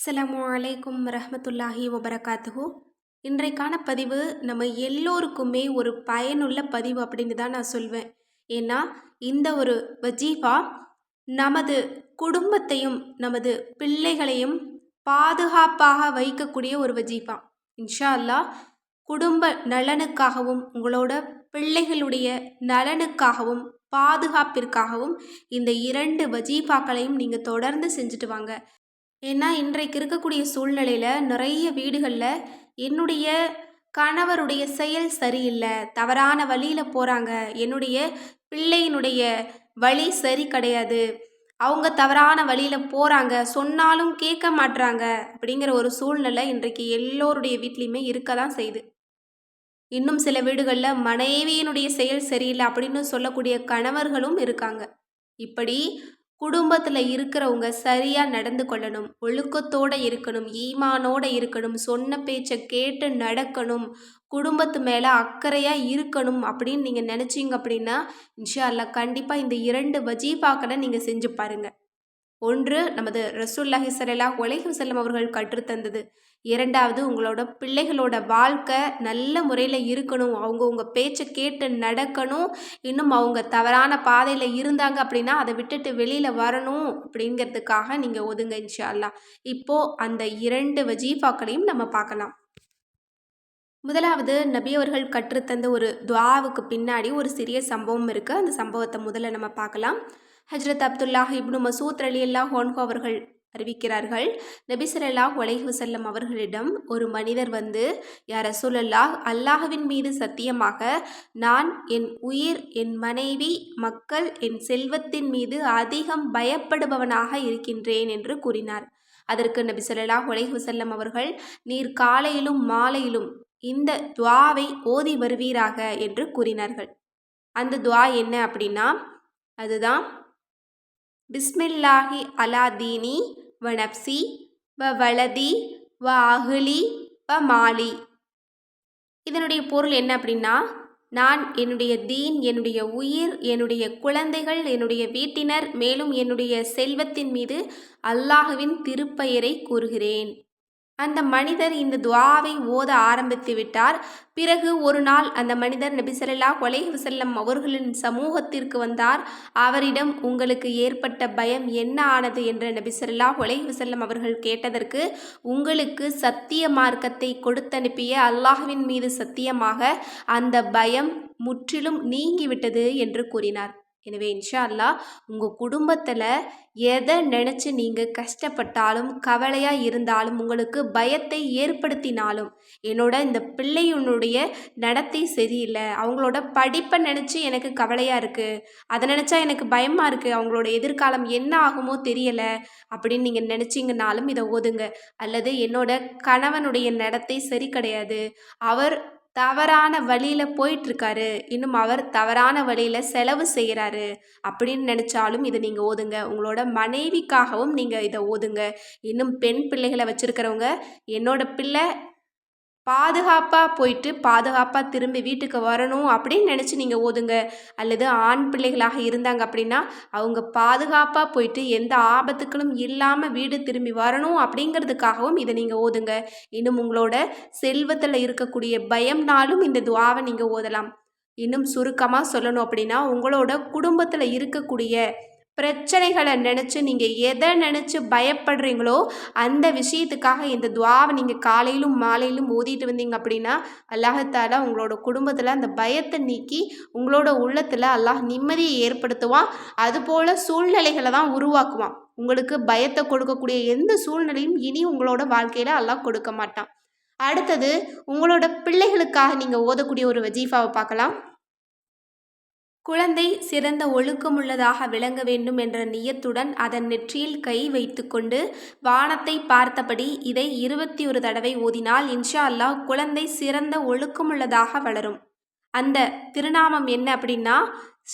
அஸ்லாம் வலைக்கும் ரஹமத்துல்லாஹி வபரகாத்துஹூ. இன்றைக்கான பதிவு நம்ம எல்லோருக்குமே ஒரு பயனுள்ள பதிவு அப்படின்னு தான் நான் சொல்வேன். ஏன்னா இந்த ஒரு வஜீஃபா நமது குடும்பத்தையும் நமது பிள்ளைகளையும் பாதுகாப்பாக வைக்கக்கூடிய ஒரு வஜீஃபா. இன்ஷா அல்லாஹ் குடும்ப நலனுக்காகவும் உங்களோட பிள்ளைகளுடைய நலனுக்காகவும் பாதுகாப்பிற்காகவும் இந்த இரண்டு வஜீஃபாக்களையும் நீங்கள் தொடர்ந்து செஞ்சுட்டு வாங்க. ஏன்னா இன்றைக்கு இருக்கக்கூடிய சூழ்நிலையில் நிறைய வீடுகளில் என்னுடைய கணவருடைய செயல் சரியில்லை தவறான வழியில் போகிறாங்க என்னுடைய பிள்ளையினுடைய வழி சரி கிடையாது. அவங்க தவறான வழியில் போகிறாங்க சொன்னாலும் கேட்க மாட்றாங்க அப்படிங்கிற ஒரு சூழ்நிலை இன்றைக்கு எல்லோருடைய வீட்லேயுமே இருக்க தான் செய்யுது. இன்னும் சில வீடுகளில் மனைவியினுடைய செயல் சரியில்லை அப்படின்னு சொல்லக்கூடிய கணவர்களும் இருக்காங்க. இப்படி குடும்பத்தில் இருக்கிறவங்க சரியாக நடந்து கொள்ளணும் ஒழுக்கத்தோடு இருக்கணும் ஈமானோடு இருக்கணும் சொன்ன பேச்சை கேட்டு நடக்கணும் குடும்பத்து மேலே அக்கறையாக இருக்கணும் அப்படின்னு நீங்கள் நினச்சிங்க அப்படின்னா இன்ஷா அல்லாஹ் கண்டிப்பாக இந்த இரண்டு வஜீஃபாக்களை நீங்கள் செஞ்சு பாருங்கள் ஒன்று நமது ரசூல்லாஹி ஸல்லல்லாஹு அலைஹி செல்லும் அவர்கள் கற்றுத்தந்தது. இரண்டாவது உங்களோட பிள்ளைகளோட வாழ்க்கை நல்ல முறையில் இருக்கணும். அவங்க உங்கள் பேச்சை கேட்டு நடக்கணும். இன்னும் அவங்க தவறான பாதையில் இருந்தாங்க அப்படின்னா அதை விட்டுட்டு வெளியில் வரணும் அப்படிங்கிறதுக்காக நீங்கள் ஒதுங்க இன்ஷா அல்லாஹ் இப்போது அந்த இரண்டு வஜீஃபாக்களையும் நம்ம பார்க்கலாம். முதலாவது நபி அவர்கள் கற்றுத்தந்த ஒரு துவாவுக்கு பின்னாடி ஒரு சிறிய சம்பவம் இருக்குது அந்த சம்பவத்தை முதல்ல நம்ம பார்க்கலாம். ஹஜ்ரத் அப்துல்லாஹ் இப்னு மசூத் அலி அல்லாஹ் ஹோன்கோ அவர்கள் அறிவிக்கிறார்கள் நபி ஸல்லல்லாஹு அலைஹி அவர்களிடம் ஒரு மனிதர் வந்து யார் ரசூலல்லாஹ் அல்லாஹுவின் மீது சத்தியமாக நான் என் உயிர் என் மனைவி மக்கள் என் செல்வத்தின் மீது அதிகம் பயப்படுபவனாக இருக்கின்றேன் என்று கூறினார். அதற்கு நபி ஸல்லல்லாஹு அலைஹி அவர்கள் நீர் காலையிலும் மாலையிலும் இந்த துவாவை ஓதி வருவீராக என்று கூறினார்கள். அந்த துவா என்ன அப்படின்னா அதுதான் பிஸ்மில்லாஹி அலா தீனி வ நப்சி வ வலதி வ அஹ்லி வ மாலி. இதனுடைய பொருள் என்ன அப்படின்னா நான் என்னுடைய தீன் என்னுடைய உயிர் என்னுடைய குழந்தைகள் என்னுடைய வீட்டினர் மேலும் என்னுடைய செல்வத்தின் மீது அல்லாஹுவின் திருப்பெயரை கூறுகிறேன். அந்த மனிதர் இந்த துவாவை ஓத ஆரம்பித்து விட்டார். பிறகு ஒரு நாள் அந்த மனிதர் நபிசல்லா ஸல்லல்லாஹு அலைஹி அவர்களின் சமூகத்திற்கு வந்தார். அவரிடம் உங்களுக்கு ஏற்பட்ட பயம் என்ன ஆனது? என்று நபிசல்லா ஸல்லல்லாஹு அலைஹி அவர்கள் கேட்டதற்கு உங்களுக்கு சத்திய மார்க்கத்தை கொடுத்தனுப்பிய அல்லாஹ்வின் மீது சத்தியமாக அந்த பயம் முற்றிலும் நீங்கிவிட்டது என்று கூறினார். எனவே இன்ஷா அல்லாஹ் உங்கள் குடும்பத்தில் எதை நினச்சி நீங்கள் கஷ்டப்பட்டாலும் கவலையாக இருந்தாலும் உங்களுக்கு பயத்தை ஏற்படுத்தினாலும் என்னோட இந்த பிள்ளையினுடைய நடத்தை சரியில்லை. அவங்களோட படிப்பை நினச்சி எனக்கு கவலையாக இருக்குது அதை நினச்சா எனக்கு பயமாக இருக்குது அவங்களோட எதிர்காலம் என்ன ஆகுமோ தெரியலை. அப்படின்னு நீங்கள் நினச்சிங்கனாலும் இதை ஓதுங்க. அல்லது என்னோட கணவனுடைய நடத்தை சரி கிடையாது. அவர் தவறான வழியில் போயிட்டுருக்காரு. இன்னும் அவர் தவறான வழியில் செலவு செய்கிறாரு அப்படின்னு நினச்சாலும் இதை நீங்கள் ஓதுங்க. உங்களோட மனைவிக்காகவும் நீங்கள் இதை ஓதுங்க. இன்னும் பெண் பிள்ளைகளை வச்சுருக்கிறவங்க என்னோட பிள்ளை பாதுகாப்பாக போயிட்டு பாதுகாப்பாக திரும்பி வீட்டுக்கு வரணும் அப்படின்னு நினச்சி நீங்கள் ஓதுங்க. அல்லது ஆண் பிள்ளைகளாக இருந்தாங்க அப்படின்னா அவங்க பாதுகாப்பாக போயிட்டு எந்த ஆபத்துக்களும் இல்லாமல் வீடு திரும்பி வரணும் அப்படிங்கிறதுக்காகவும் இதை நீங்கள் ஓதுங்க. இன்னும் உங்களோட செல்வத்தில் இருக்கக்கூடிய பயம்னாலும் இந்த துவாவை நீங்கள் ஓதலாம். இன்னும் சுருக்கமாக சொல்லணும் அப்படின்னா உங்களோட குடும்பத்தில் இருக்கக்கூடிய பிரச்சனைகளை நினச்சி நீங்கள் எதை நினச்சி பயப்படுறீங்களோ அந்த விஷயத்துக்காக இந்த துவாவை நீங்கள் காலையிலும் மாலையிலும் ஓதிட்டு வந்தீங்க அப்படின்னா அல்லாஹத்தால உங்களோட குடும்பத்தில் அந்த பயத்தை நீக்கி உங்களோட உள்ளத்தில் அல்லாஹ் நிம்மதியை ஏற்படுத்துவான். அதுபோல் சூழ்நிலைகளை தான் உருவாக்குவான். உங்களுக்கு பயத்தை கொடுக்கக்கூடிய எந்த சூழ்நிலையும் இனி உங்களோட வாழ்க்கையில் அல்லாஹ் கொடுக்க மாட்டான். அடுத்தது உங்களோட பிள்ளைகளுக்காக நீங்கள் ஓதக்கூடிய ஒரு வஜீஃபாவை பார்க்கலாம். குழந்தை சிறந்த ஒழுக்கமுள்ளதாக விளங்க வேண்டும் என்ற நியத்துடன் அதன் நெற்றியில் கை வைத்துக்கொண்டு வானத்தை பார்த்தபடி இதை இருபத்தி ஒரு தடவை ஓதினால் இன்ஷா அல்லாஹ் குழந்தை சிறந்த ஒழுக்கமுள்ளதாக வளரும். அந்த திருநாமம் என்ன அப்படின்னா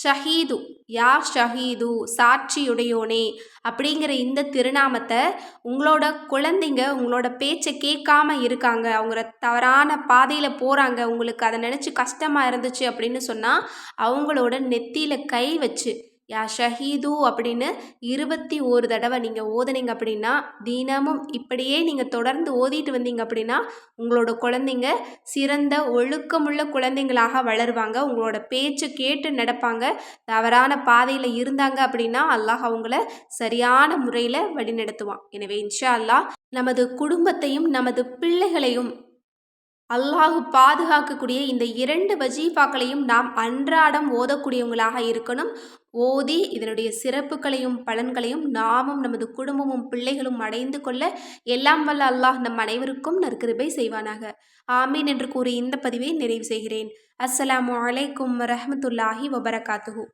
ஷஹீது. யா ஷஹீது? சாட்சியுடையோனே அப்படிங்கிற இந்த திருநாமத்தை உங்களோட குழந்தைங்க உங்களோட பேச்சை கேட்காம இருக்காங்க. அவங்க தவறான பாதையில் போகிறாங்க உங்களுக்கு அதை நினச்சி கஷ்டமாக இருந்துச்சு அப்படின்னு சொன்னால் அவங்களோட நெத்தியில் கை வச்சு யா ஷஹீது அப்படின்னு இருபத்தி ஒரு தடவை நீங்கள் ஓதுனீங்க அப்படின்னா தினமும் இப்படியே நீங்கள் தொடர்ந்து ஓதிட்டு வந்தீங்க அப்படின்னா உங்களோட குழந்தைங்க சிறந்த ஒழுக்கமுள்ள குழந்தைங்களாக வளருவாங்க. உங்களோட பேச்சு கேட்டு நடப்பாங்க. தவறான பாதையில் இருந்தாங்க அப்படின்னா அல்லாஹ் அவங்கள சரியான முறையில் வழிநடத்துவான். எனவே இன்ஷா அல்லாஹ் நமது குடும்பத்தையும் நமது பிள்ளைகளையும் அல்லாஹு பாதுகாக்கக்கூடிய இந்த இரண்டு வஜீஃபாக்களையும் நாம் அன்றாடம் ஓதக்கூடியவங்களாக இருக்கணும். ஓதி இதனுடைய சிறப்புகளையும் பலன்களையும் நாமும் நமது குடும்பமும் பிள்ளைகளும் அடைந்து கொள்ள எல்லாம் வல்ல அல்லாஹ் நம் அனைவருக்கும் நற்கிருபை செய்வானாக. ஆமீன் என்று கூறி இந்த பதிவை நிறைவு செய்கிறேன். அஸ்ஸலாமு அலைக்கும் வரஹமத்துல்லாஹி வபரகாத்துஹூ.